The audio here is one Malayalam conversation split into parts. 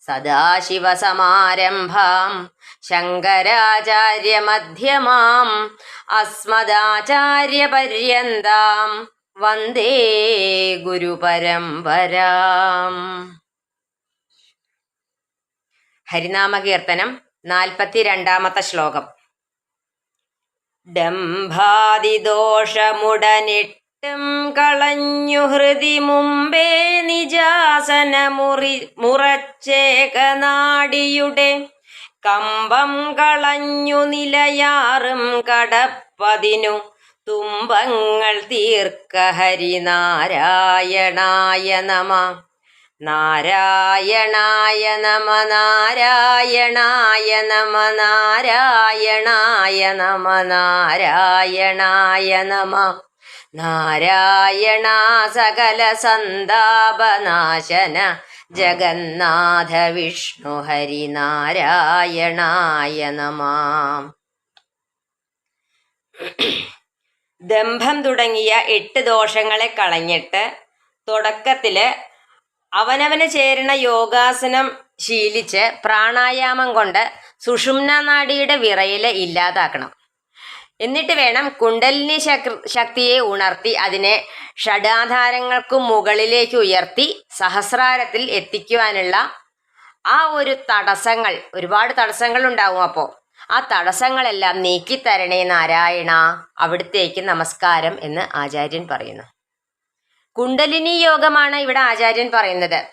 സദാശിവസമാരംഭാം. ശങ്കരാചാര്യമധ്യമാം. അസ്മദാചാര്യപര്യന്താം. വന്ദേ ഗുരുപരംപരാം ഹരിനാമകീർത്തനം നാൽപ്പത്തിരണ്ടാമത്തെ ശ്ലോകം. ഡംഭാതിദോഷമുടനിട്ടും കളഞ്ഞു ഹൃദി മുമ്പേ നിജാസന മുറി മുറച്ചേകനാടിയുടെ കമ്പം കളഞ്ഞു നിലയാറും കടപ്പതിനു തുമ്പങ്ങൾ തീർക്ക ഹരിനാരായണായ നമ. നാരായണായ നമ നാരായണായ നമ നാരായണായ നമ നാരായണായ നമ. നാരായണ സകല സന്താപനാശന ജഗന്നാഥ വിഷ്ണു ഹരിനാരായണായ നമാം. ദംഭം തുടങ്ങിയ എട്ട് ദോഷങ്ങളെ കളഞ്ഞിട്ട് തുടക്കത്തിൽ അവനവന് ചേരുന്ന യോഗാസനം ശീലിച്ച് പ്രാണായാമം കൊണ്ട് സുഷുമ്ന നാഡിയുടെ വിറയിൽ ഇല്ലാതാക്കണം. എന്നിട്ട് വേണം കുണ്ടലിനി ശക്- ശക്തിയെ ഉണർത്തി അതിനെ ഷഡാധാരങ്ങൾക്കും മുകളിലേക്ക് ഉയർത്തി സഹസ്രാരത്തിൽ എത്തിക്കുവാനുള്ള ആ ഒരു തടസ്സങ്ങൾ ഒരുപാട് തടസ്സങ്ങൾ ഉണ്ടാവും അപ്പോൾ ആ തടസ്സങ്ങളെല്ലാം നീക്കിത്തരണേ നാരായണ. അവിടുത്തേക്ക് നമസ്കാരം എന്ന് ആചാര്യൻ പറയുന്നു. കുണ്ടലിനി യോഗമാണ് ഇവിടെ ആചാര്യൻ പറയുന്നത്.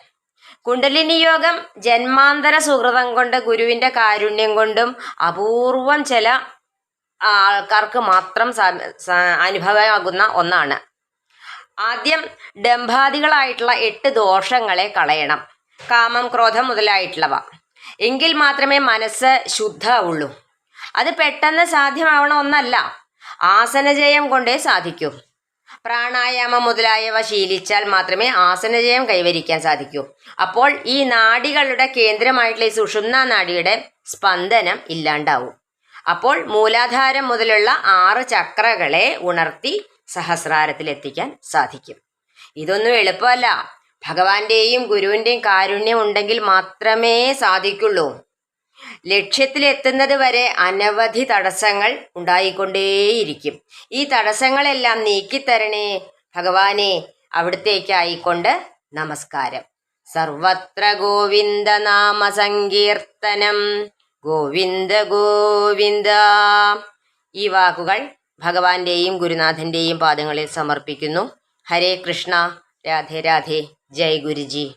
കുണ്ടലിനി യോഗം ജന്മാന്തര സുഹൃതം കൊണ്ട് ഗുരുവിന്റെ കാരുണ്യം കൊണ്ടും അപൂർവം ചില ആൾക്കാർക്ക് മാത്രം അനുഭവമാകുന്ന ഒന്നാണ്. ആദ്യം ഡംഭാദികളായിട്ടുള്ള എട്ട് ദോഷങ്ങളെ കളയണം. കാമം ക്രോധം മുതലായിട്ടുള്ളവ. എങ്കിൽ മാത്രമേ മനസ്സ് ശുദ്ധമാവുള്ളൂ. അത് പെട്ടെന്ന് സാധ്യമാവണ ഒന്നല്ല. ആസനജയം കൊണ്ടേ സാധിക്കൂ. പ്രാണായാമം മുതലായവ ശീലിച്ചാൽ മാത്രമേ ആസനജയം കൈവരിക്കാൻ സാധിക്കൂ. അപ്പോൾ ഈ നാഡികളുടെ കേന്ദ്രമായിട്ടുള്ള ഈ സുഷുമ്ന നാഡിയുടെ സ്പന്ദനം ഇല്ലാണ്ടാവും. അപ്പോൾ മൂലാധാരം മുതലുള്ള ആറ് ചക്രകളെ ഉണർത്തി സഹസ്രാരത്തിൽ എത്തിക്കാൻ സാധിക്കും. ഇതൊന്നും എളുപ്പമല്ല. ഭഗവാന്റെയും ഗുരുവിന്റെയും കാരുണ്യം ഉണ്ടെങ്കിൽ മാത്രമേ സാധിക്കുള്ളൂ. ലക്ഷ്യത്തിലെത്തുന്നത് വരെ അനവധി തടസ്സങ്ങൾ ഉണ്ടായിക്കൊണ്ടേയിരിക്കും. ഈ തടസ്സങ്ങളെല്ലാം നീക്കിത്തരണേ ഭഗവാനെ അവിടത്തേക്കായിക്കൊണ്ട് നമസ്കാരം. സർവത്ര ഗോവിന്ദ നാമ സങ്കീർത്തനം. ഗോവിന്ദ ഗോവിന്ദ. ഈ വാക്കുകൾ ഭഗവാന്റെയും ഗുരുനാഥന്റെയും പാദങ്ങളിൽ സമർപ്പിക്കുന്നു. ഹരേ കൃഷ്ണ രാധേ രാധേ ജയ് ഗുരുജി.